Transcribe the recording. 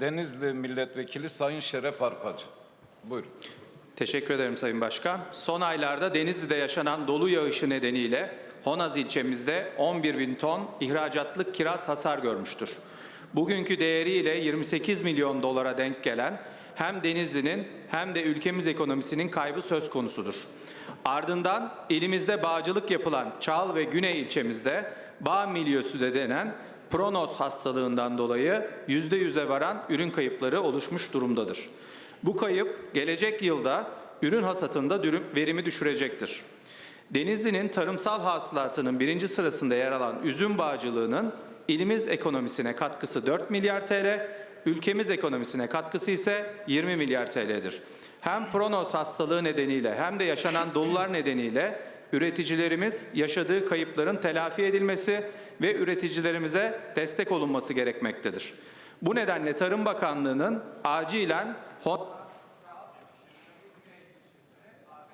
Denizli Milletvekili Sayın Şeref Arpacı. Buyurun. Teşekkür ederim Sayın Başkan. Son aylarda Denizli'de yaşanan dolu yağışı nedeniyle Honaz ilçemizde 11 bin ton ihracatlık kiraz hasar görmüştür. Bugünkü değeriyle 28 milyon dolara denk gelen hem Denizli'nin hem de ülkemiz ekonomisinin kaybı söz konusudur. Ardından elimizde bağcılık yapılan Çal ve Güney ilçemizde bağ milyosü de denen Pronos hastalığından dolayı %100'e varan ürün kayıpları oluşmuş durumdadır. Bu kayıp gelecek yılda ürün hasatında verimi düşürecektir. Denizli'nin tarımsal hasılatının birinci sırasında yer alan üzüm bağcılığının ilimiz ekonomisine katkısı 4 milyar TL, ülkemiz ekonomisine katkısı ise 20 milyar TL'dir. Hem Pronos hastalığı nedeniyle hem de yaşanan dolular nedeniyle üreticilerimiz yaşadığı kayıpların telafi edilmesi ve üreticilerimize destek olunması gerekmektedir. Bu nedenle Tarım Bakanlığı'nın acilen HOT